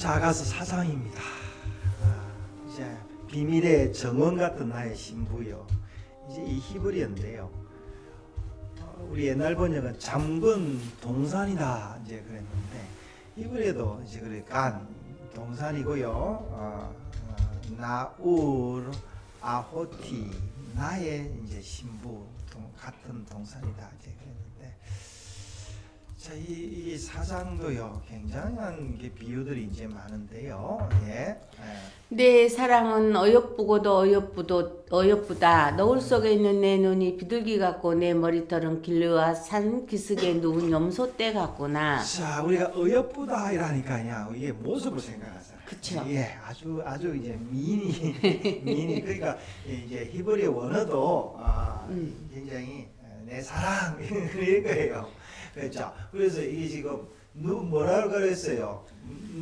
작아서 사상입니다. 아, 이제 비밀의 정원 같은 나의 신부요. 이제 이 히브리어인데요. 어, 우리 옛날 번역은 잠근 동산이다 이제 그랬는데 히브리어도 이제 그래 간 동산이고요. 어, 어, 나울 아호티 나의 이제 신부 동, 같은 동산이다 이제 그랬는데 자, 이, 이 사상도요 굉장한 게 비유들이 이제 많은데요. 예. 예. 내 사랑은 어여쁘고도 어여쁘도 어여쁘다. 노을 속에 있는 내 눈이 비둘기 같고 내 머리털은 길르와 산 기슭에 누운 염소떼 같구나. 자, 우리가 어여쁘다 이라니까요. 이게 모습을 생각하잖아요. 그쵸. 예, 아주 아주 이제 미인이 미인이 그러니까 이제 히브리 원어도 아, 음. 굉장히 내 사랑 이런 거예요. 그렇죠. 그래서 이게 지금 눈 뭐라 그랬어요?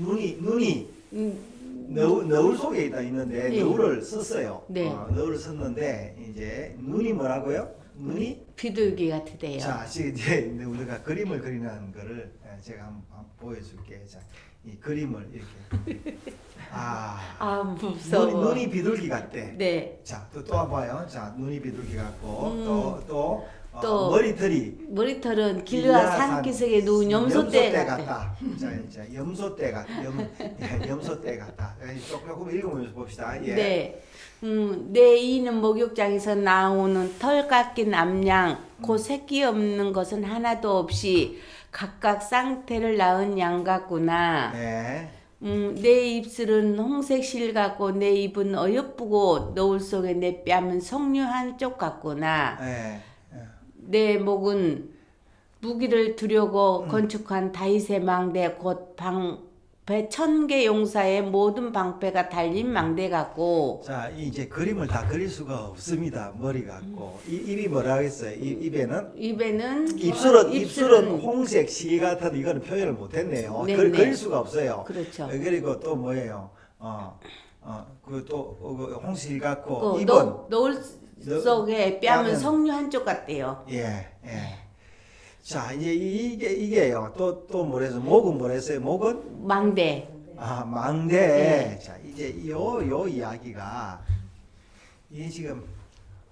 눈이 눈이 음, 너울, 너울 속에 있다 있는데 예. 너울을 썼어요. 네. 어, 너울을 썼는데 이제 눈이 뭐라고요? 눈이 비둘기 같으대요. 자, 지금 이제 우리가 그림을 그리는 거를 예, 제가 한번, 보여줄게. 자, 이 그림을 이렇게. 아, 아 무서워. 눈이, 눈이 비둘기 같대. 네. 자, 또또 한번 봐요. 자, 눈이 비둘기 같고 음. 또또 어, 또 머리털이 머리털은 길르와 산 기슭에 누운 염소떼. 같다. 자, 이제 염소떼 같, 염, 예, 염소떼 같다. 예, 조금 읽으면서 봅시다. 예. 네. 음, 내 이는 목욕장에서 나오는 털 깎인 암양, 그 새끼 없는 것은 하나도 없이 각각 쌍태를 낳은 양 같구나. 네. 음, 내 입술은 홍색 실 같고 내 입은 어여쁘고 노을 속에 내 뺨은 석류 한쪽 같구나. 네. 예. 내 목은 무기를 두려고 음. 건축한 다윗의 망대 곧 방배 천개 용사의 모든 방패가 달린 망대 같고 자, 이 이제 그림을 다 그릴 수가 없습니다. 머리 같고 이 입이 뭐라 했어요? 입, 입에는 입에는 입술은 입술은 홍색 시 같은 이거는 표현을 못했네요. 네, 그, 네. 그릴 수가 없어요. 그렇죠. 그리고 또 뭐예요? 어, 어, 그또 어, 그 홍실 같고 그 입은 노, 노을 너- 속에 뺨은 뺨은- 석류 한쪽 같대요. 예, 예. 자, 이제 이게 이게요. 또 또 뭐래서 목은 뭐랬어요? 목은 망대. 아 망대. 네. 자, 이제 요 요 이야기가 이게 지금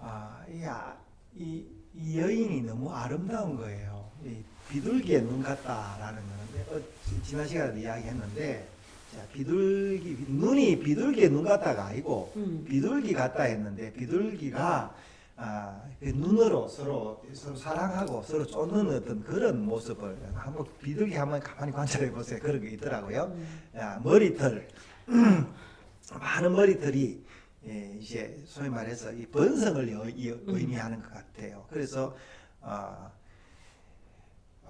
아이이 이 여인이 너무 아름다운 거예요. 이 비둘기의 눈 같다라는 거는데 어, 지- 지난 시간에도 이야기했는데 자, 비둘기 눈이 비둘기의 눈 같다가 아니고 음. 비둘기 같다 했는데 비둘기가 아, 그 눈으로 서로 서로 사랑하고 서로 쫓는 어떤 그런 모습을 한번 비둘기 한번 가만히 관찰해 보세요. 그런 게 있더라고요. 야, 머리털 많은 머리털이 예, 이제 소위 말해서 이 번성을 여- 이- 의미하는 것 같아요. 그래서 아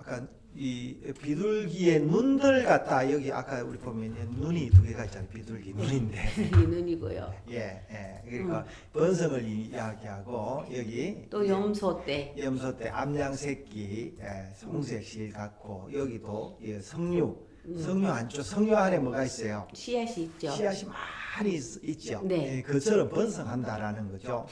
아까 이 비둘기의 눈들 같다 여기 아까 우리 보면 눈이 두 개가 있잖아요. 비둘기 눈인데 이 눈이고요. 예, 예. 그러니까 번성을 이야기하고 여기 또 염소떼. 염소 때 암양 새끼 예, 홍색실 같고 여기도 예, 성류 성류 안쪽 성류 안에 뭐가 있어요? 씨앗이 있죠. 씨앗이 많이 있, 있죠. 네. 예, 그처럼 번성한다라는 거죠.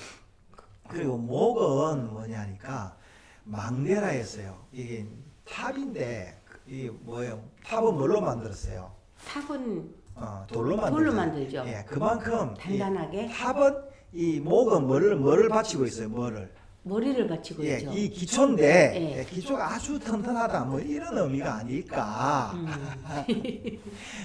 그리고 목은 뭐냐니까 망대라 했어요. 이게 탑인데 이게 뭐예요? 탑은 뭘로 만들었어요? 탑은 어, 돌로 만들죠. 돌로 만들죠. 예, 그만큼 이 단단하게 탑은 이 목은 뭐를 뭐를 받치고 있어요? 뭐를? 머리를 받치고 예. 이 기초인데 예. 예, 기초가 아주 튼튼하다 뭐 이런 의미가 아닐까. 음.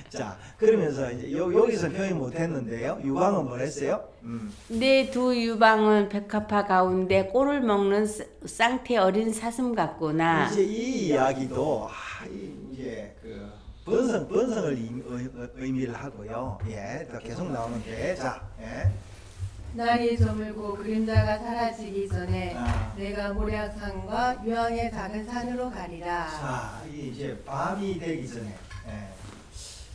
자, 그러면서 이제 요, 여기서 표현 못했는데요. 유광은 뭐랬어요? 음. 내두 유방은 백합화 가운데 꼴을 먹는 쌍- 쌍태 어린 사슴 같구나. 이제 이 이야기도 아, 이, 이제 그 번성 번성을 의, 의미를 하고요. 예, 더 계속 나오는데 자, 예. 날이 저물고 그림자가 사라지기 전에 아. 내가 모략산과 유황의 작은 산으로 가리라. 자, 이 이제 밤이 되기 전에 예.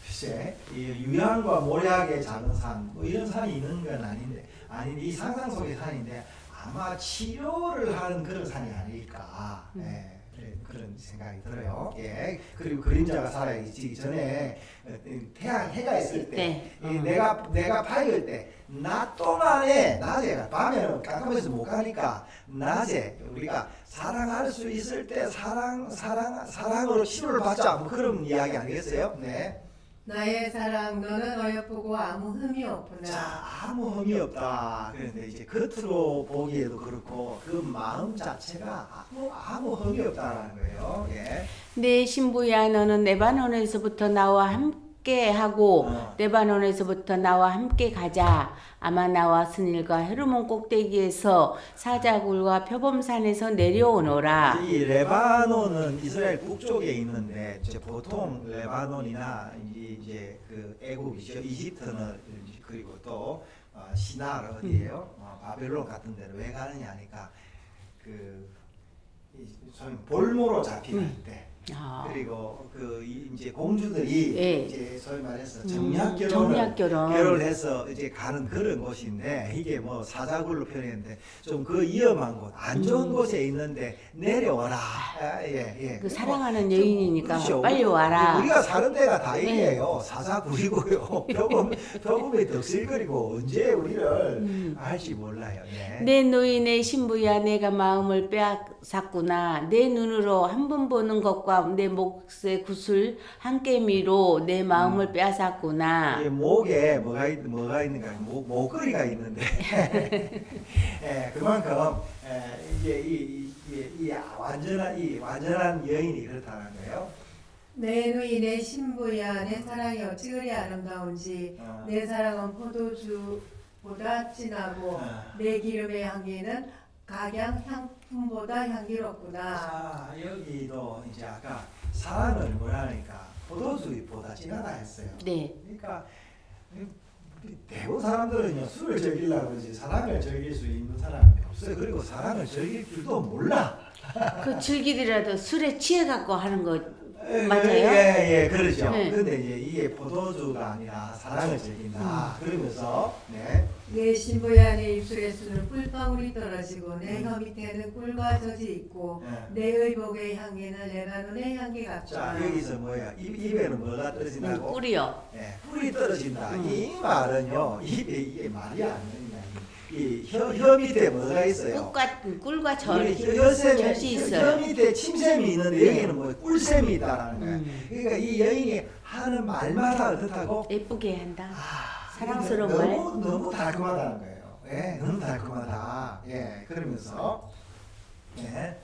글쎄 이 유양과 모략의 작은 산, 뭐 이런 산이 있는 건 아닌데 아닌데 이 상상 속의 산인데 아마 치료를 하는 그런 산이 아닐까. 예. 그래, 그런 생각이 들어요. 예. 그리고 그림자가 사라지기 전에 어, 태양 해가 있을 때, 네. 이 어. 내가 내가 밝을 때 낮 동안에 낮에 밤에는 깜깜해서 못 가니까 낮에 우리가 사랑할 수 있을 때 사랑 사랑 사랑으로 치료를 받자 뭐 그런 이야기 아니겠어요? 네. 나의 사랑 너는 어여쁘고 아무 흠이 없구나. 자, 아무 흠이 없다. 그런데 이제 겉으로 보기에도 그렇고 그 마음 자체가 아무 아무 흠이 없다라는 거예요. 예. 내 신부야 너는 레바논에서부터 나와 함께 하고 어. 레바논에서부터 나와 함께 가자. 아마 나와 스닐과 헤르몬 꼭대기에서 사자굴과 표범산에서 내려오너라. 이 레바논은 이스라엘 북쪽에 있는데 이제 보통 레바논이나 이제 그 애국이죠. 이집트는 그리고 또 어, 시나르 어디예요? 어, 바벨론 같은 데는 왜 가느냐 하니까 그 이, 소위 볼모로 잡힐 때 아. 그리고 그 이- 이제 공주들이 예. 이제 소위 말해서 음, 정략 결혼을 정략 결혼. 결혼해서 이제 가는 그런 곳인데 이게 뭐 사자굴로 표현했는데 좀 그 위험한 곳, 안 좋은 곳에 있는데 내려와라. 아, 예, 예. 그 사랑하는 여인이니까 그렇죠. 빨리 와라. 우리가 사는 데가 다 네. 이게요. 사자굴이고요. 표범 표범이 덕실거리고 언제 우리를 음. 알지 몰라요. 예. 내 노인의 신부야 내가 마음을 빼앗았구나 내 눈으로 한 번 보는 것과 내 몫의 구슬 한 깨미로 내 음. 마음을 빼앗았구나 이게 목에 뭐가 있, 뭐가 있는가 목 목걸이가 있는데 예, 그만큼 예, 이게 이, 이, 이, 이 완전한 이 완전한 여인이 그렇다는 거예요. 내 누이 내 신부야 내 사랑이 어찌 그리 아름다운지 어. 내 사랑은 포도주보다 진하고 어. 내 기름의 향기는 각양 향 품보다 향기롭구나. 자 여기도 이제 아까 사랑을 뭐라니까 포도주보다 진하다 했어요. 네 그러니까 대부분 사람들은요 술을 즐기려고 그러지 사랑을 즐길 수 있는 사람이 없어요. 그리고 사랑을 즐길 줄도 몰라. 그 즐기더라도 술에 취해 갖고 하는 거 예, 맞아요? 예, 예, 그렇죠. 네. 근데 이제 이게 포도주가 아니라 사랑을 즐긴다. 음. 그러면서 네. 내 신부야 내 입술에 수는 꿀방울이 떨어지고 내 음. 혀 밑에는 꿀과 젖이 있고 예. 내 의복의 향기는 레바논의 향기 자 같구나. 여기서 뭐야? 입, 입에는 뭐가 음, 떨어진다고? 꿀이요 예, 뿔이 떨어진다. 음. 이 말은요, 입에 이게 말이 안 되냐. 이 혀 혀 밑에 뭐가 있어요? 꿀과 꿀과 절 우리 혀- 혀샘에 젖이 혀 있어요 밑에 침샘이 있는데 여기는 뭐 꿀샘이 있다라는 거야. 음. 그러니까 이 여인이 하는 말마다 어떻다고? 예쁘게 한다 아, 사랑스러운 너무, 말. 너무 달콤하다는 거예요. 예, 너무 달콤하다. 예, 그러면서 예,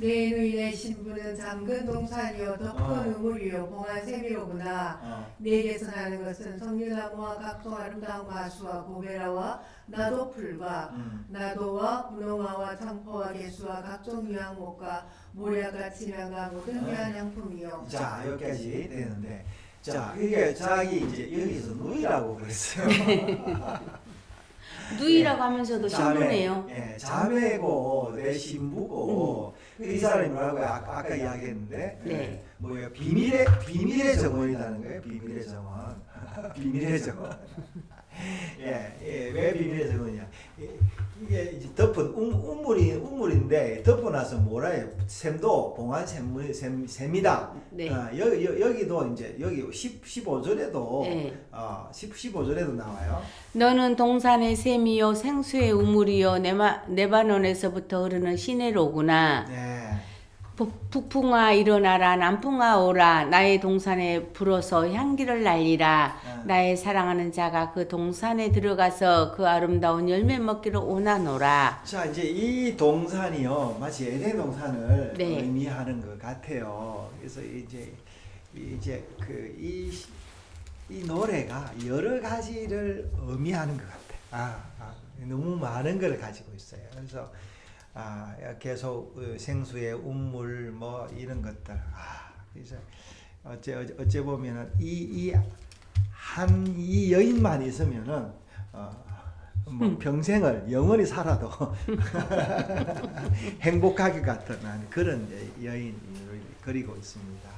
내 누이의 신부는 잠근 동산이요 덮은 어. 우물이요 봉한 샘이로구나. 어, 내게서 나는 것은 성릴나무와 각종 아름다운 가수와 고베라와 나도 풀과 음. 나도와 분홍화와 창포와 개수와 각종 유황목과 모략같이 명과 모든 어. 귀한 향품이요. 자 여기까지 되는데 자 이게 자기 이제 여기서 누이라고 그랬어요. 누이라고 하면서도 신부네요 예, 자매고 내 신부고 이 사람이 뭐라고요? 아까, 아까 이야기했는데 네. 예, 뭐예요? 비밀의 비밀의 정원이라는 거예요. 비밀의 정원. 비밀의 정원. 예, 예, 왜 비밀의 정원이냐? 이- 이게 이제 덮은 우, 우물이 우물인데 덮어 놔서 뭐라 해요? 샘도 봉한 샘, 샘 샘이다. 네. 어, 여, 여, 여기도 이제 여기 10, 15절에도 네. 어, 10, 15절에도 나와요. 너는 동산의 샘이요 생수의 우물이요 네마, 네바논에서부터 흐르는 시내로구나 네. 북- 북풍아 일어나라 남풍아 오라 나의 동산에 불어서 향기를 날리라 어. 나의 사랑하는 자가 그 동산에 들어가서 그 아름다운 열매 먹기를 원하노라 자 이제 이 동산이요 마치 에덴 동산을 네. 의미하는 것 같아요. 그래서 이제 이제 그이 이 노래가 여러 가지를 의미하는 것 같아. 아, 아 너무 많은 걸 가지고 있어요. 그래서 아 계속 어, 생수의 운물 뭐 이런 것들. 아 어째 어째, 어째 보면은 이 이 한 이 여인만 있으면은 어, 뭐 평생을 영원히 살아도 행복하게 같은 그런 여인을 그리고 있습니다.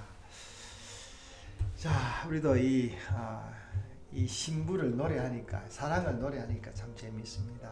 자, 우리도 이, 아, 이 신부를 노래하니까 사랑을 노래하니까 참 재미있습니다.